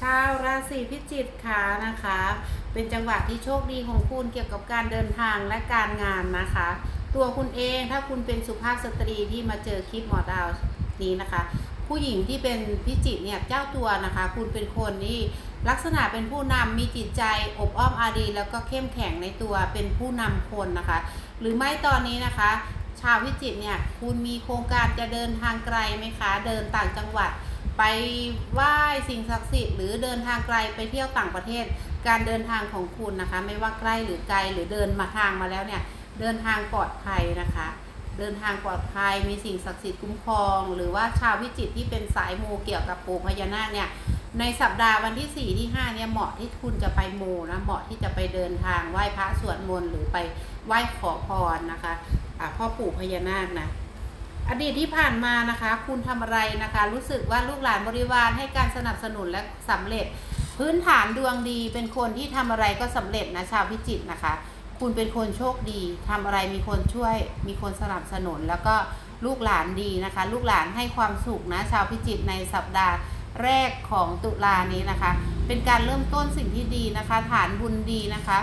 ชาวราศีพิจิกค่ะนะคะ เป็นจังหวะที่โชคดีของคุณเกี่ยวกับการเดินทางและการงานนะคะ ตัวคุณเองถ้าคุณเป็นสุภาพสตรีที่มาเจอคลิปหมอดาวนี้นะคะ ผู้หญิงที่เป็นพิจิกเนี่ยเจ้าตัวนะคะ คุณเป็นคนที่ลักษณะเป็นผู้นำมีจิตใจอบอ้อมอารีแล้วก็เข้มแข็งในตัวเป็นผู้นำคนนะคะ หรือไม่ตอนนี้นะคะ ชาวพิจิตเนี่ยคุณมีโครงการจะเดินทางไกลไหมคะ เดินต่างจังหวัด ไปไหว้สิ่งศักดิ์สิทธิ์หรือเดินทางไกลไปเที่ยวต่างประเทศ การเดินทางของคุณนะคะ ไม่ว่าใกล้หรือไกลหรือเดินมาทางมาแล้วเนี่ยเดินทางปลอดภัยนะคะ เดินทางปลอดภัยมีสิ่งศักดิ์สิทธิ์คุ้มครอง หรือว่าชาวพิจิตที่เป็นสายมูเกี่ยวกับปู่พญานาคเนี่ยในสัปดาห์วันที่ 4 ที่ 5 เนี่ยเหมาะที่คุณจะไปมูนะเหมาะที่จะไปเดินทางไหว้พระสวดมนต์หรือไปไหว้ขอพรนะคะอะพ่อปู่พญานาคนะ อดีตที่ผ่านมานะคะ คุณทำอะไรนะคะ รู้สึกว่าลูกหลานบริวารให้การสนับสนุนและสำเร็จ พื้นฐานดวงดี เป็นคนที่ทำอะไรก็สำเร็จนะชาวพิจิตรนะคะ คุณเป็นคนโชคดีทำอะไรมีคนช่วย มีคนสนับสนุน แล้วก็ลูกหลานดีนะคะ ลูกหลานให้ความสุขนะชาวพิจิตรในสัปดาห์แรกของตุลานี้นะคะ เป็นการเริ่มต้นสิ่งที่ดีนะคะ ฐานบุญดีนะคะ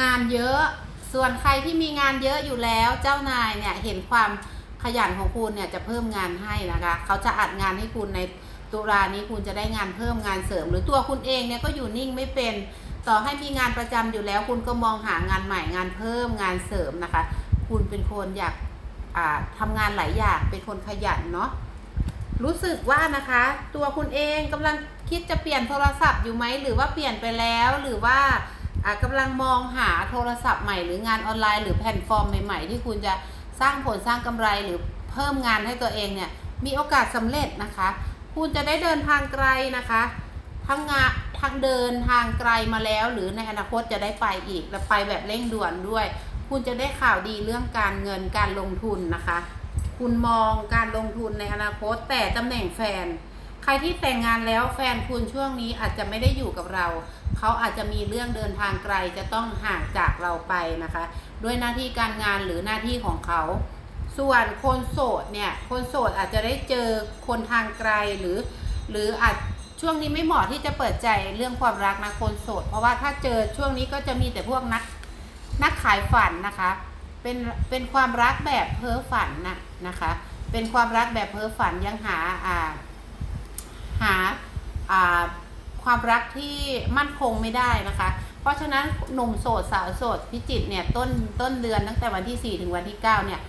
งานเยอะส่วนใครที่มีงานเยอะอยู่แล้วเจ้านายเนี่ยเห็นความ ขยันของคุณเนี่ยจะเพิ่มงานให้นะคะ เขาจะอัดงานให้คุณในตุลานี้คุณจะได้งานเพิ่มงานเสริม หรือตัวคุณเองเนี่ยก็อยู่นิ่งไม่เป็น ต่อให้มีงานประจำอยู่แล้ว คุณก็มองหางานใหม่งานเพิ่มงานเสริมนะคะ คุณเป็นคนอยากอ่าทำงานหลายอย่างเป็นคนขยันเนาะรู้สึกว่านะคะ ตัวคุณเองกำลังคิดจะเปลี่ยนโทรศัพท์อยู่ไหมหรือว่าเปลี่ยนไปแล้วหรือว่าอ่ากำลังมองหาโทรศัพท์ใหม่หรืองานออนไลน์หรือแพลตฟอร์มใหม่ๆที่คุณจะ สร้างผลสร้างกำไรหรือเพิ่มงานให้ตัวเองเนี่ยมีโอกาสสำเร็จนะคะ คุณจะได้เดินทางไกลนะคะทั้งงานทางเดินทางไกลมาแล้ว หรือในอนาคตจะได้ไปอีก และไปแบบเร่งด่วนด้วย คุณจะได้ข่าวดีเรื่องการเงินการลงทุนนะคะ คุณมองการลงทุนในอนาคตแต่ตำแหน่งแฟน ใครที่แต่งงานแล้วแฟนคุณช่วงนี้อาจจะไม่ได้อยู่กับเรา เขาอาจจะมีเรื่องเดินทางไกลจะต้องห่างจากเราไปนะคะ ด้วยหน้าที่การงานหรือหน้าที่ของเขา ส่วนคนโสดเนี่ยคนโสดอาจจะได้เจอคนทางไกลหรือ หรืออาจช่วงนี้ไม่เหมาะที่จะเปิดใจเรื่องความรักนะคนโสด เพราะว่าถ้าเจอช่วงนี้ก็จะมีแต่พวกนักนักขายฝันนะคะ เป็นเป็นความรักแบบเพ้อฝันนะนะคะ เป็นความรักแบบเพ้อฝันยังหาอ่าหาอ่า ความรักที่มั่นคงไม่ได้นะคะ เพราะฉะนั้นหนุ่มโสดสาวโสดพิจิตเนี่ยต้นต้นเดือนตั้งแต่วันที่ 4 ถึงวันที่ 9 เนี่ย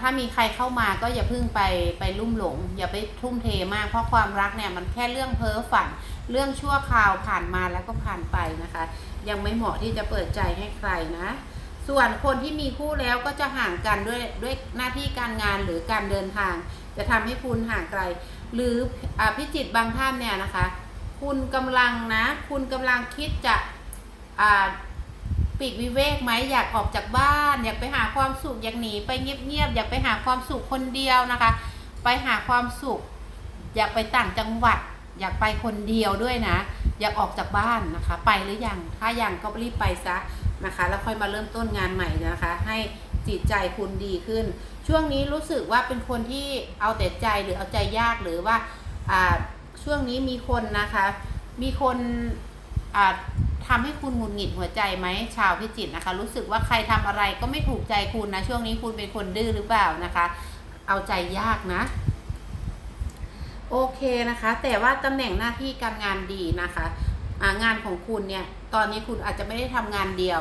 ถ้ามีใครเข้ามาก็อย่าเพิ่งไปไปลุ่มหลง อย่าไปทุ่มเทมากเพราะความรักเนี่ยมันแค่เรื่องเพ้อฝัน เรื่องชั่วคราวผ่านมาแล้วก็ผ่านไปนะคะ ยังไม่เหมาะที่จะเปิดใจให้ใครนะ ส่วนคนที่มีคู่แล้วก็จะห่างกันด้วยด้วยหน้าที่การงานหรือการเดินทาง จะทำให้คุณห่างไกล หรืออพิจิตบางท่านเนี่ยนะคะ คุณกำลังนะ คุณกำลังคิดจะอ่าปีกวิเวกไหมอยากออกจากบ้าน อยากไปหาความสุขอยากหนีไปเงียบๆอยากไปหาความสุขคนเดียวนะคะ ไปหาความสุข อยากไปต่างจังหวัด อยากไปคนเดียวด้วยนะ อยากออกจากบ้านนะคะ ไปหรือยังถ้ายังก็รีบไปซะนะคะ แล้วค่อยมาเริ่มต้นงานใหม่นะคะ ให้จิตใจคุณดีขึ้น ช่วงนี้รู้สึกว่าเป็นคนที่เอาแต่ใจหรือเอาใจยากหรือว่าอ่า ช่วงนี้มีคนนะคะ มีคนอ่าทำให้คุณหงุดหงิดหัวใจไหมชาวพิจิตนะคะ รู้สึกว่าใครทำอะไรก็ไม่ถูกใจคุณนะ ช่วงนี้คุณเป็นคนดื้อหรือเปล่านะคะ เอาใจยากนะ โอเคนะคะ แต่ว่าตำแหน่งหน้าที่การงานดีนะคะางานของคุณเนี่ย ตอนนี้คุณอาจจะไม่ได้ทำงานเดียว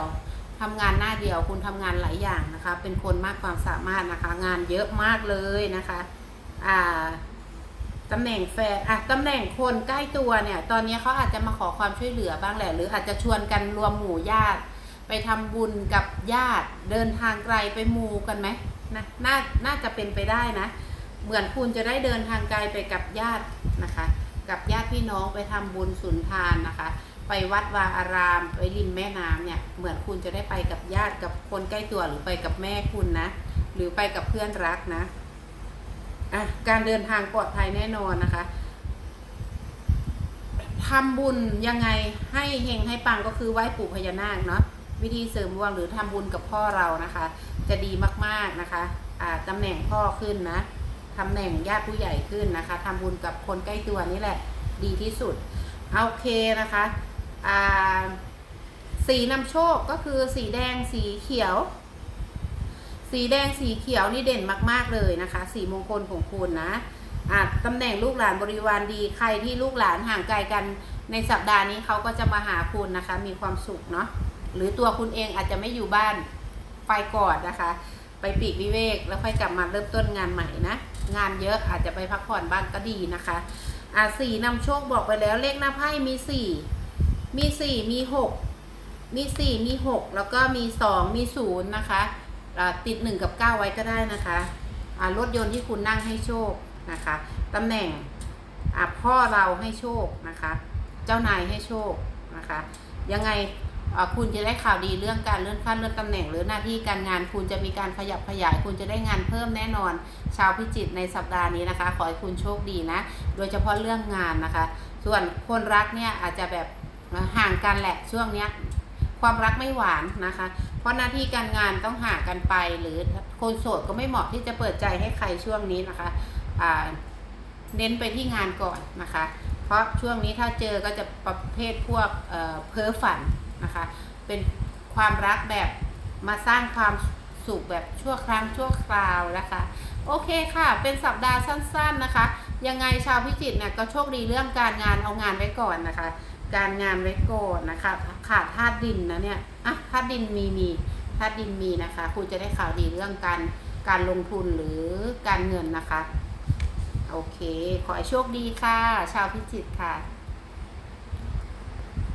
ทำงานหน้าเดียว คุณทำงานหลายอย่างนะคะ เป็นคนมากความสามารถนะคะ งานเยอะมากเลยนะคะ อ่า ตำแหน่งแฟนอะตำแหน่งคนใกล้ตัวเนี่ย ตอนนี้เขาอาจจะมาขอความช่วยเหลือบ้างแหละ หรืออาจจะชวนกันรวมหมู่ญาติ ไปทำบุญกับญาติเดินทางไกลไปมูกันไหมนะน่าน่าจะเป็นไปได้นะ เหมือนคุณจะได้เดินทางไกลไปกับญาตินะคะ กับญาติพี่น้องไปทำบุญสุนทานนะคะ ไปวัดวาอารามไปริมแม่น้ำเนี่ย เหมือนคุณจะได้ไปกับญาติกับคนใกล้ตัวหรือไปกับแม่คุณนะ หรือไปกับเพื่อนรักนะ อะการเดินทางปลอดภัยแน่นอนนะคะทำบุญยังไงให้เฮงให้ปังก็คือไหว้ปู่พญานาคเนาะวิธีเสริมดวงหรือทำบุญกับพ่อเรานะคะ จะดีมากๆนะคะอ่าตำแหน่งพ่อขึ้นนะตำแหน่งญาติผู้ใหญ่ขึ้นนะคะทำบุญกับคนใกล้ตัวนี่แหละ ดีที่สุดเอาโอเคนะคะอ่าสีนำโชคก็คือสีแดงสีเขียว สีแดงสีเขียวนี่เด่นมาก ๆเลยนะคะ สีมงคลของคุณนะอะตำแหน่งลูกหลานบริวารดีใครที่ลูกหลานห่างไกลกันในสัปดาห์นี้เขาก็จะมาหาคุณนะคะ มีความสุขเนาะหรือตัวคุณเองอาจจะไม่อยู่บ้านไปก่อนนะคะ ไปปีกวิเวกแล้วค่อยกลับมาเริ่มต้นงานใหม่นะงานเยอะอาจจะไปพักผ่อนบ้างก็ดีนะคะอะสี่นำโชคบอกไปแล้วเลขหน้าไพ่มีสี่มีสี่มีหกมีสี่มีหกแล้วก็มีสองมีศูนย์นะคะอะ ติดหนึ่งกับเก้าไว้ก็ได้นะคะรถยนต์ที่คุณนั่งให้โชคนะคะตำแหน่งพ่อเราให้โชคนะคะ เจ้านายให้โชคนะคะ ยังไงคุณจะได้ข่าวดีเรื่องการเลื่อนขั้นเลื่อนตำแหน่ง หรือหน้าที่การงานคุณจะมีการขยับขยาย คุณจะได้งานเพิ่มแน่นอน ชาวพิจิตในสัปดาห์นี้นะคะ ขอให้คุณโชคดีนะ โดยเฉพาะเรื่องงานนะคะ ส่วนคนรักเนี่ยอาจจะแบบห่างกันแหละช่วงเนี้ย ความรักไม่หวานนะคะ เพราะหน้าที่การงานต้องห่างกันไป หรือคนโสดก็ไม่เหมาะที่จะเปิดใจให้ใครช่วงนี้นะคะเน้นไปที่งานก่อนนะคะ เพราะช่วงนี้ถ้าเจอก็จะประเภทพวกเออเพ้อฝันนะคะ เป็นความรักแบบมาสร้างความสุขแบบชั่วครั้งชั่วคราวนะคะ โอเคค่ะ เป็นสัปดาห์สั้นๆนะคะ ยังไงชาวพิจิตรเนี่ยก็โชคดีเรื่องการงานเอางานไว้ก่อนนะคะ การงานไว้ก่อนนะคะ ขาดธาตุดินนะเนี่ยอะธาตุดินมีมีธาตุดินมีนะคะ คุณจะได้ข่าวดีเรื่องการการลงทุนหรือการเงินนะคะ โอเค ขอให้โชคดีค่ะ ชาวพิจิตรค่ะ